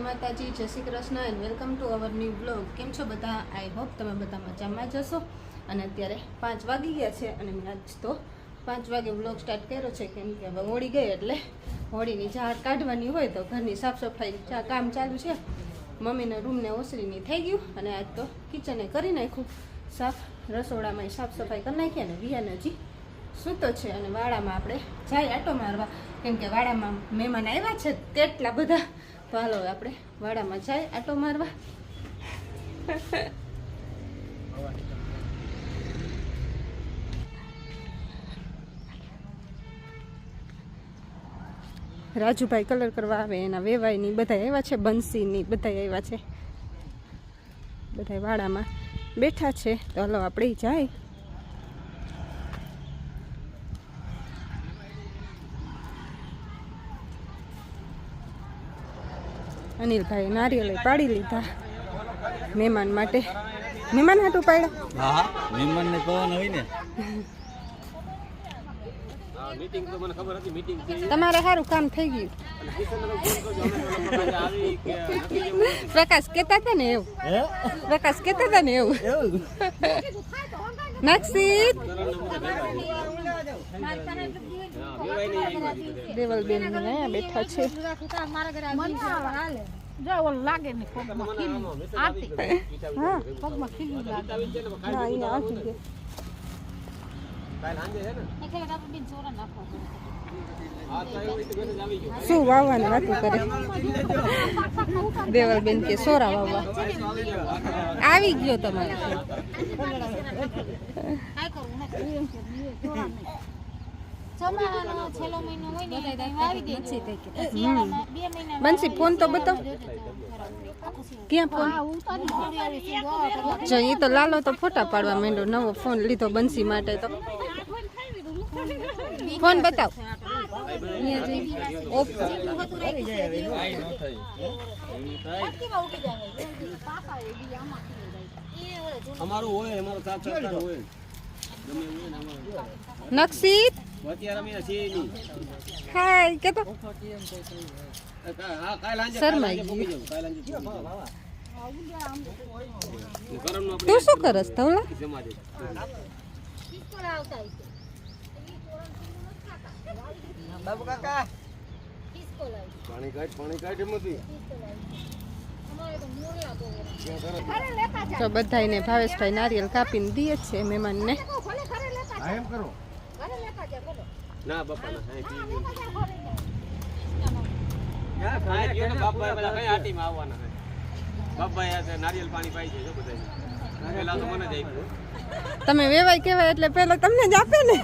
માતાજી, જય Shri Krishna and welcome to our new blog કેમ છો બધા? આઈ તમે બધા મજામાં જશો અને અત્યારે પાંચ વાગી ગયા છે અને મેં આજ તો પાંચ વાગે બ્લોગ સ્ટાર્ટ કર્યો છે કેમ કે હવે હોળી ગઈ એટલે હોળીની ઝાડ કાઢવાની હોય તો ઘરની સાફ સફાઈ કામ ચાલુ છે. મમ્મીના રૂમને ઓસરીની થઈ ગયું અને આજ તો કિચને કરી નાખ્યું. સાફ રસોડામાં સાફ સફાઈ કરી નાખી અને વિયાને હજી સૂતો છે અને વાડામાં આપણે જાય આટો મારવા. કેમ કે વાડામાં મહેમાન આવ્યા છે તેટલા બધા. તો હાલો આપણે વાડામાં જાય આટો મારવા. રાજુભાઈ કલર કરવા આવે, એના વેવાઈની બધા આવ્યા છે, બંસીની બધા આવ્યા છે. બધા વાડામાં બેઠા છે. તો હલો આપણે જાય. અનિલભાઈ નારિયેળ પાડી લીધા મહેમાન માટે. મહેમાન હાટું પાડ્યા? હા હા. હોય ને. ને તમારે સારું કામ થઈ ગયું. પ્રકાશ કેતા હતા ને એવું? પ્રકાશ કેતા હતા ને એવું? નાક્ષિત દેવલબેન બેઠા છે. ના શું વાવવાની વાતો કરે દેવલબેન કે સોરા વાવવા. આવી ગયો તમારે. ચોમાસાનો છેલ્લો મહિનો હોય ને એટલે એમાં આવી ગઈ છે શિયાળામાં બે મહિના બંસી ફોન તો બતાવ. ક્યાં ફોન? જો એ તો લાલો તો ફોટા પાડવા માંડ્યો નવો ફોન લીધો બંસી માટે તો. ફોન બતાવ. અમારું હોય અમારું સાથ સહકાર હોય. નક્ષિત હાય કે તો? શરમાઈ શું કરસ ધવલા જમા દે પાણી કાઢ પાણી કાઢ એમાંથી. તો બધાને ભાવેશભાઈ નારિયેલ કાપીને દે છે મહેમાનને. ના બાપા ના હા, પી ગયું. હા, ગયો બાપા બધા કઈ આંટીમાં આવવાના છે. બાપાએ આ નારિયેલ પાણી પાઈ છે જો બધાય. પેલા તો મને જ તમે વેવાય કેવાય એટલે પહેલા તમને જ આપે ને.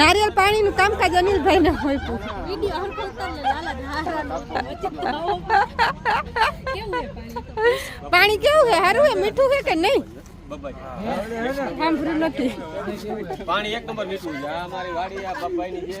નારિયેલ પાણીનું કામકાજ અનિલભાઈ ને હોય. પૂરું. પાણી કેવું હે સારું હે મીઠું હે કે નહીં? બાપાજી. સાંભળ્યું નથી. પાણી એક નંબર મીઠું છે. આ અમારી વાડી આ બાપાની છે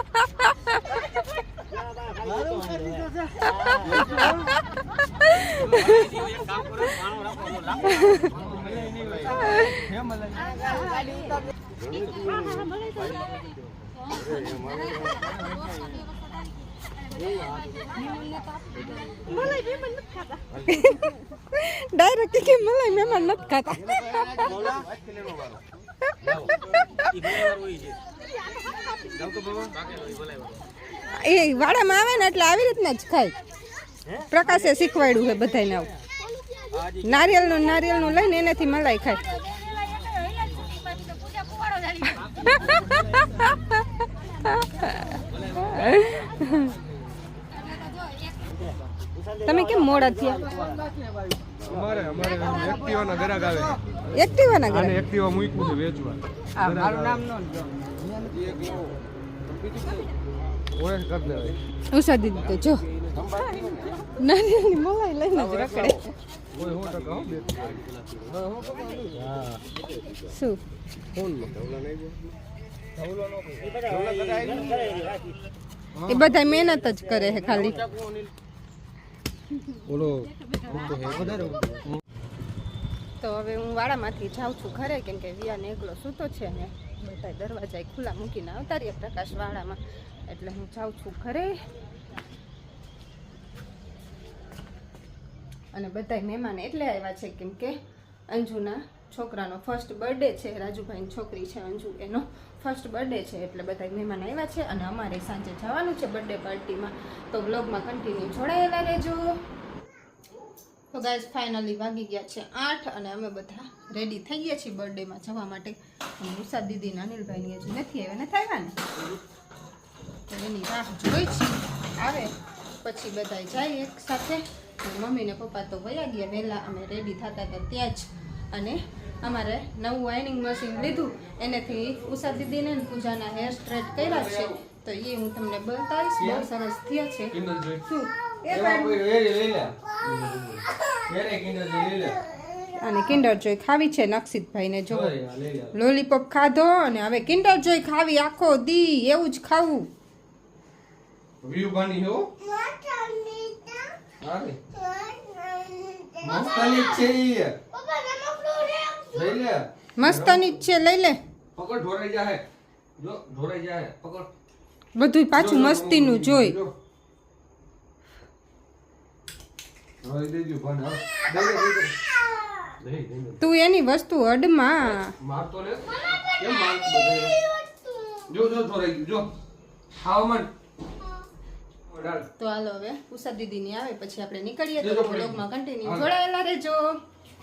मलाई मेहमान नत खाता डायरेक्ट के मलाई मेहमान नत खाता એ વાડામાં આવે ને એટલે આવી રીતના જ ખાય. પ્રકાશે શીખવાડ્યું છે બધાને આવું. નારિયેળનું નારિયેળનું લઈને એનાથી મલાઈ ખાય. Ha ha ha ha ha! મોડા થયા? અમારે અમારે એક્ટિવાના ગ્રાહક આવે એક્ટિવાના આને ઘરે એક્ટિવા મૂક્યું છે વેચવા. મારું નામ નો ઓરેન્જ કરી દેવાય ઉષા દીદી તો જો. નાની નાની મોબાઈલ લઈને જ રખડે. કોઈ સો ટકા હો બેઠું. હા શું? ફોન એ બધા મહેનત જ કરે છે ખાલી. બોલો આમ તો હે. વધારે તો હવે હું વાડામાંથી જાઉં છું ઘરે કેમ કે વિયાને એકલો સૂતો છે ને. બધા દરવાજા ખુલ્લા મૂકીને આવતા રહીએ પ્રકાશ વાડામાં. એટલે હું જાઉં છું ઘરે. અને બધા મહેમાન એટલે આવ્યા છે કેમ કે અંજુના છોકરાનો ફર્સ્ટ બર્થડે છે, રાજુભાઈની છોકરી છે, અંજુ, એનો ફર્સ્ટ બર્થડે છે, એટલે બધા મહેમાન આવ્યા છે અને અમારે સાંજે જવાનું છે બર્થડે પાર્ટીમાં તો બ્લોગમાં કન્ટિન્યુ જોડાયેલા રહેજો. તો ગાઈઝ ફાઇનલી વાગી ગયા છે આઠ અને અમે બધા રેડી થઈ ગયા છીએ બર્થડેમાં જવા માટે. ઉષા દીદી અનિલભાઈની હજુ નથી આવ્યા નથી આવ્યા ને? તો એની રાહ જોઈ છે. આવે. પછી બધા જાય એક સાથે. મમ્મી ને પપ્પા તો વયા ગયા વહેલા, અમે રેડી થતા હતા ત્યાં જ. અને અમારે નવું વાઇનિંગ મશીન લીધું. એનેથી ઉષા દીદીને પૂજાના હેર સ્ટ્રેટ કર્યા છે. તો એ હું તમને બતાવીશ. બહુ સરસ થયા છે. શું? અને કિન્ડર જોઈ ખાવી છે નક્ષિતભાઈને જો લોલીપોપ ખાધો અને હવે કિન્ડર જોઈ ખાવી. આખો દી એવું જ ખાવું. વ્યૂ બની હો. હાલે મસ્તાની છે લઈ લે. મસ્તની જ છે લઈ લે. પકડ ઢોરાઈ જાય જો ઢોરાઈ જાય પકડ. બધું પાછું મસ્તીનું જોઈ તું એની વસ્તુ અડમાં. મારતો ને કેમ જો જો ઢોરાઈ ગયું. જો. ખાવ મન. તો હાલો હવે ઉષા દીદીની આવે પછી આપણે નીકળીએ તો. બ્લોગમાં કન્ટિન્યુ. જોડાયેલા રહેજો.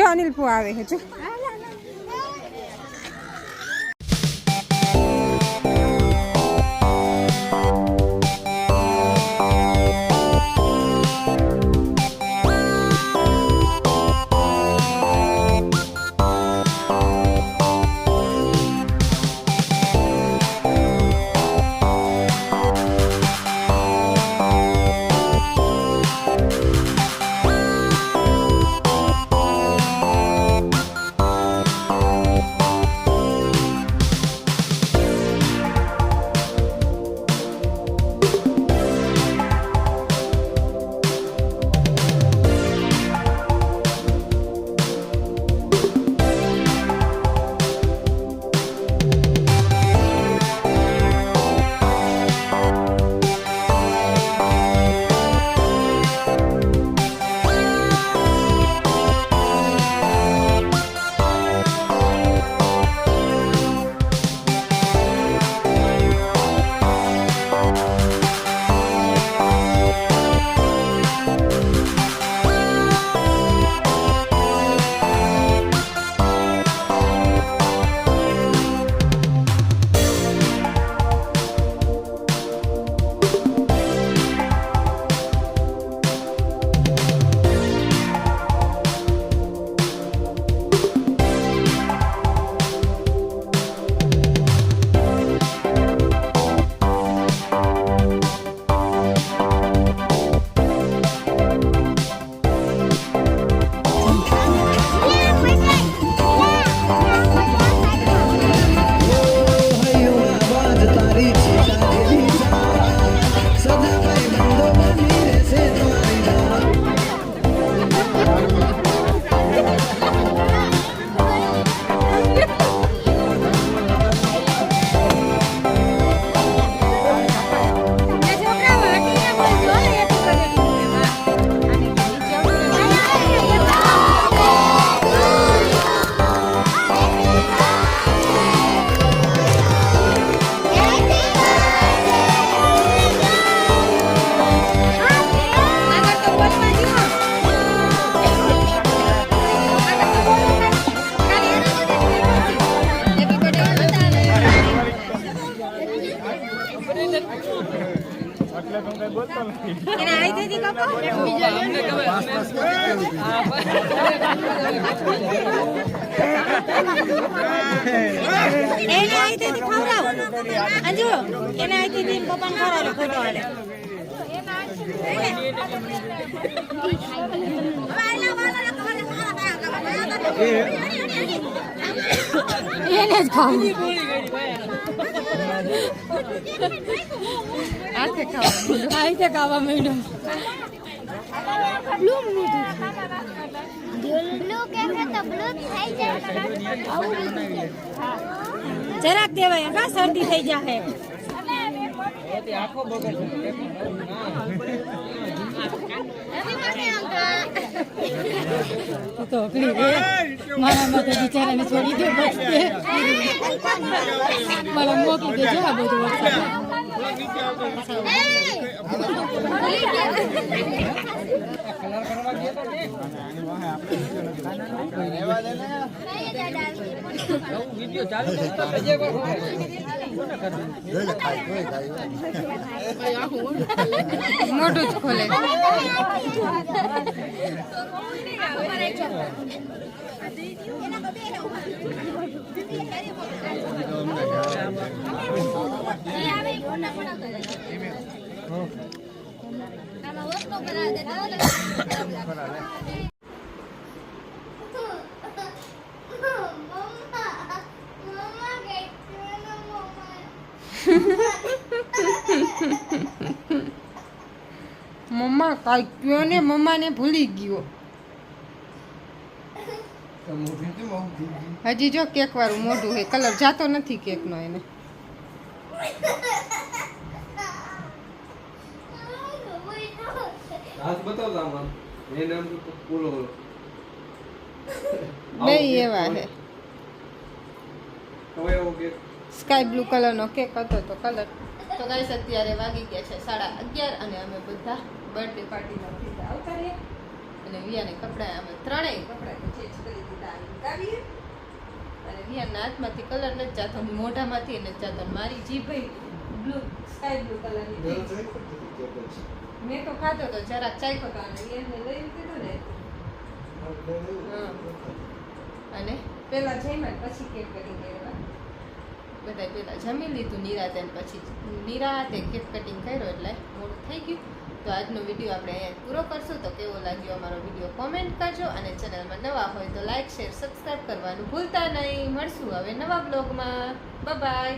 જો અનિલ પુ આવે છે એને અહીંથી ખવડાવો. અંજુ એને અહીંથી પપ્પાને ખવડાવો ફોટો આલે. એને જ ખાવું. હાથે ખાવા હાથે ખાવા માંડ્યો જરાક દેવાય હા શરદી થઈ જાય તો અકડી ગઈ મારા માટે બિચારાને છોડી દે બસ મારા મોકલી દેજો આ બધું વરસાદ મોટું જ ખોલે મમ્મા, કાંઈ કયો ને મમ્માને ભૂલી ગયો. હજી જો કેક વાળું મોઢું હે, કલર જાતો નથી કેક નો એને. હાથ બતાવતા એને આમ તો બોલો બોલો. બે એવા હે. હવે એવો કે સ્કાય બ્લુ કલરનો કેક હતો તો કલર તો ગાઈસ અત્યારે વાગી ગયા છે સાડા અગિયાર અને અમે બધા બર્થડે પાર્ટીમાં ફીતા આવતા રહ્યા. અને વિયાને કપડાં અમે ત્રણેય કપડાં ચેન્જ કરી દીધા અને ઉતારીએ. અને વિયાના હાથમાંથી કલર નથી જાતો મોઢામાંથી નથી જાતો ને મારી જીભ બ્લુ સ્કાય બ્લુ કલરની. મેં તો ખાધો તો જરાક ચાખ્યો તો અને વિયાને લઈ દીધું ને. અને પેલા જમ્યા પછી કેક કટિંગ કર્યા? બધા પેલા જમી લીધું નિરાતે પછી નિરાતે કેક કટિંગ કર્યો એટલે મોડું થઈ ગયું. તો આજનો વીડિયો આપણે અહીંયા પૂરો કરશું. તો કેવો લાગ્યો અમારો વીડિયો કોમેન્ટ કરજો અને ચેનલમાં નવા હોય તો લાઈક શેર સબસ્ક્રાઈબ કરવાનું ભૂલતા નહીં. મળશું હવે નવા બ્લોગમાં બાય